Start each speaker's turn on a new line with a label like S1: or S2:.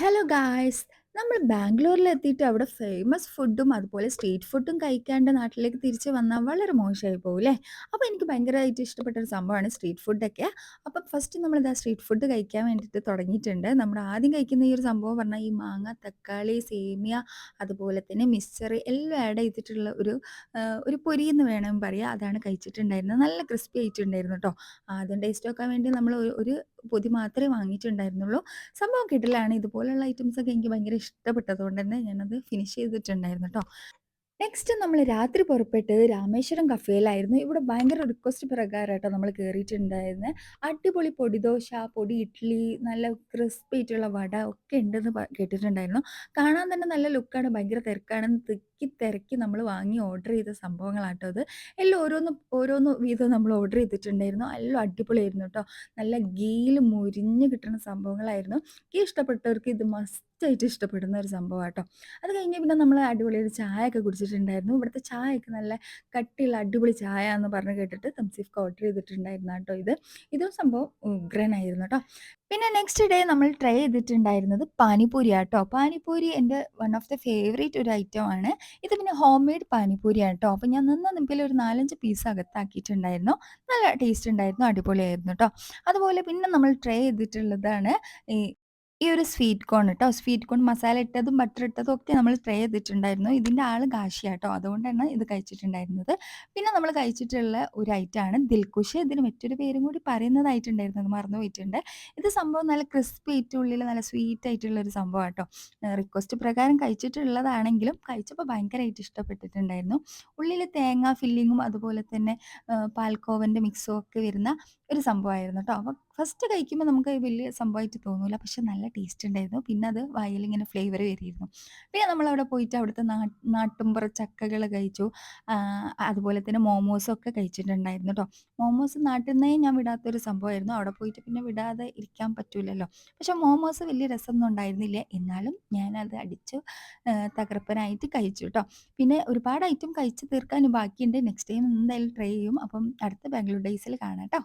S1: Hello guys നമ്മൾ ബാംഗ്ലൂരിൽ എത്തിയിട്ട് അവിടെ ഫേമസ് ഫുഡും അതുപോലെ സ്ട്രീറ്റ് ഫുഡും കഴിക്കാണ്ട് നാട്ടിലേക്ക് തിരിച്ച് വന്നാൽ വളരെ മോശമായി പോകും അല്ലേ? അപ്പോൾ എനിക്ക് ഭയങ്കരമായിട്ട് ഇഷ്ടപ്പെട്ട ഒരു സംഭവമാണ് സ്ട്രീറ്റ് ഫുഡൊക്കെ അപ്പം ഫസ്റ്റ് നമ്മൾ ഇതാ സ്ട്രീറ്റ് ഫുഡ് കഴിക്കാൻ വേണ്ടിയിട്ട് തുടങ്ങിയിട്ടുണ്ട്. നമ്മൾ ആദ്യം കഴിക്കുന്ന ഈ ഒരു സംഭവം പറഞ്ഞാൽ ഈ മാങ്ങ തക്കാളി സേമിയ അതുപോലെ തന്നെ മിക്സ്ചർ എല്ലാം ആഡ് ചെയ്തിട്ടുള്ള ഒരു ഒരു പൊരി എന്ന് വേണം പറയാം അതാണ് കഴിച്ചിട്ടുണ്ടായിരുന്നത്. നല്ല ക്രിസ്പി ആയിട്ടുണ്ടായിരുന്നു കേട്ടോ. ആദ്യം ടേസ്റ്റ് നോക്കാൻ വേണ്ടി നമ്മൾ ഒരു പൊതി മാത്രമേ വാങ്ങിയിട്ടുണ്ടായിരുന്നുള്ളൂ സംഭവം കിട്ടലാണ് ഇതുപോലുള്ള ഐറ്റംസ് ഒക്കെ എനിക്ക് ഭയങ്കര ഇഷ്ടപ്പെട്ടതുകൊണ്ട് തന്നെ ഞാനത് ഫിനിഷ് ചെയ്തിട്ടുണ്ടായിരുന്നു ട്ടോ. നെക്സ്റ്റ് നമ്മൾ രാത്രി പുറപ്പെട്ടത് രാമേശ്വരം കഫേയിലായിരുന്നു. ഇവിടെ ഭയങ്കര റിക്വസ്റ്റ് പ്രകാരമായിട്ടോ നമ്മൾ കയറിയിട്ടുണ്ടായിരുന്നത് അടിപൊളി പൊടിദോശ, പൊടി ഇഡ്ഡലി, നല്ല ക്രിസ്പി ആയിട്ടുള്ള വട ഒക്കെ ഉണ്ടെന്ന് കേട്ടിട്ടുണ്ടായിരുന്നു. കാണാൻ തന്നെ നല്ല ലുക്കാണ്. ഭയങ്കര തിരക്കാണ്. തിക്കി തിരക്കി നമ്മൾ വാങ്ങി ഓർഡർ ചെയ്ത സംഭവങ്ങളാട്ടോ അത് എല്ലാം ഓരോന്ന് ഓരോന്ന് വീതം നമ്മൾ ഓർഡർ ചെയ്തിട്ടുണ്ടായിരുന്നു. എല്ലാം അടിപൊളിയായിരുന്നു കേട്ടോ നല്ല ഗീയിൽ മുരിഞ്ഞ് കിട്ടുന്ന സംഭവങ്ങളായിരുന്നു. എനിക്ക് ഇഷ്ടപ്പെട്ടവർക്ക് ഇത് മസ്റ്റായിട്ട് ഇഷ്ടപ്പെടുന്ന ഒരു സംഭവാട്ടോ. അത് കഴിഞ്ഞ് പിന്നെ നമ്മൾ അടിപൊളി ഒരു ഒക്കെ കുടിച്ചിട്ടുണ്ടായിരുന്നു. ഇവിടുത്തെ ചായയൊക്കെ നല്ല കട്ടിയുള്ള അടിപൊളി ചായ എന്ന് പറഞ്ഞ് കേട്ടിട്ട് തംസീഫ്ക്ക് ഓർഡർ ചെയ്തിട്ടുണ്ടായിരുന്നു കേട്ടോ ഇത്. ഇതും സംഭവം ഉഗ്രനായിരുന്നു കേട്ടോ പിന്നെ നെക്സ്റ്റ് ഡേ നമ്മൾ ട്രൈ ചെയ്തിട്ടുണ്ടായിരുന്നത് പാനിപൂരി ആട്ടോ പാനിപൂരി എന്റെ വൺ ഓഫ് ദ ഫേവറേറ്റ് ഒരു ഐറ്റം ആണ്. ഇത് പിന്നെ ഹോം മെയ്ഡ് പാനിപൂരി ആട്ടോ അപ്പോൾ ഞാൻ നിന്ന നിപ്പിൽ ഒരു 4, 5 പീസ് അകത്താക്കിയിട്ടുണ്ടായിരുന്നു. നല്ല ടേസ്റ്റ് ഉണ്ടായിരുന്നു. അടിപൊളിയായിരുന്നു കേട്ടോ അതുപോലെ പിന്നെ നമ്മൾ ട്രൈ ചെയ്തിട്ടുള്ളതാണ് ഈ ഈ ഒരു സ്വീറ്റ് കോൺ കേട്ടോ സ്വീറ്റ് കോൺ മസാല ഇട്ടതും ബട്ടർ ഇട്ടതും ഒക്കെ നമ്മൾ ട്രൈ ചെയ്തിട്ടുണ്ടായിരുന്നു. ഇതിന്റെ ആൾ കേട്ടോ അതുകൊണ്ടാണ് ഇത് കഴിച്ചിട്ടുണ്ടായിരുന്നത്. പിന്നെ നമ്മൾ കഴിച്ചിട്ടുള്ള ഒരു ഐറ്റം ആണ് ദിൽകുഷ്. ഇതിന് മറ്റൊരു പേരും കൂടി പറയുന്നതായിട്ടുണ്ടായിരുന്നു. അത് മറന്നു പോയിട്ടുണ്ട്. ഇത് സംഭവം നല്ല ക്രിസ്പി ആയിട്ട് ഉള്ളിൽ നല്ല സ്വീറ്റ് ആയിട്ടുള്ള ഒരു സംഭവാട്ടോ. കേട്ടോ റിക്വസ്റ്റ് പ്രകാരം കഴിച്ചിട്ടുള്ളതാണെങ്കിലും കഴിച്ചപ്പോൾ ഭയങ്കരമായിട്ട് ഇഷ്ടപ്പെട്ടിട്ടുണ്ടായിരുന്നു. ഉള്ളിൽ തേങ്ങ ഫില്ലിങ്ങും അതുപോലെ തന്നെ പാൽക്കോവന്റെ മിക്സും ഒക്കെ വരുന്ന ഒരു സംഭവമായിരുന്നു കേട്ടോ അപ്പോൾ ഫസ്റ്റ് കഴിക്കുമ്പോൾ നമുക്ക് വലിയ സംഭവമായിട്ട് തോന്നൂല. പക്ഷെ നല്ല ടേസ്റ്റ് ഉണ്ടായിരുന്നു. പിന്നെ അത് വായിൽ ഇങ്ങനെ ഫ്ലേവർ വരിയിരുന്നു. പിന്നെ നമ്മളവിടെ പോയിട്ട് അവിടുത്തെ നാ നാട്ടുംപുറ ചക്കകൾ കഴിച്ചു. അതുപോലെ തന്നെ മോമോസൊക്കെ കഴിച്ചിട്ടുണ്ടായിരുന്നു കേട്ടോ മോമോസ് നാട്ടിൽ നിന്നേ ഞാൻ വിടാത്തൊരു സംഭവമായിരുന്നു. അവിടെ പോയിട്ട് പിന്നെ വിടാതെ ഇരിക്കാൻ പറ്റൂലല്ലോ. പക്ഷെ മോമോസ് വലിയ രസമൊന്നും ഉണ്ടായിരുന്നില്ല. എന്നാലും ഞാനത് അടിച്ചു ഏഹ് തകർപ്പനായിട്ട് കഴിച്ചു കേട്ടോ പിന്നെ ഒരുപാട് ഐറ്റം കഴിച്ച് തീർക്കാൻ ബാക്കിയുണ്ട്. നെക്സ്റ്റ് ടൈം എന്തായാലും ട്രൈ ചെയ്യും. അപ്പം അടുത്ത ബാംഗ്ലൂർ ഡേയ്സിൽ കാണാം ട്ടോ.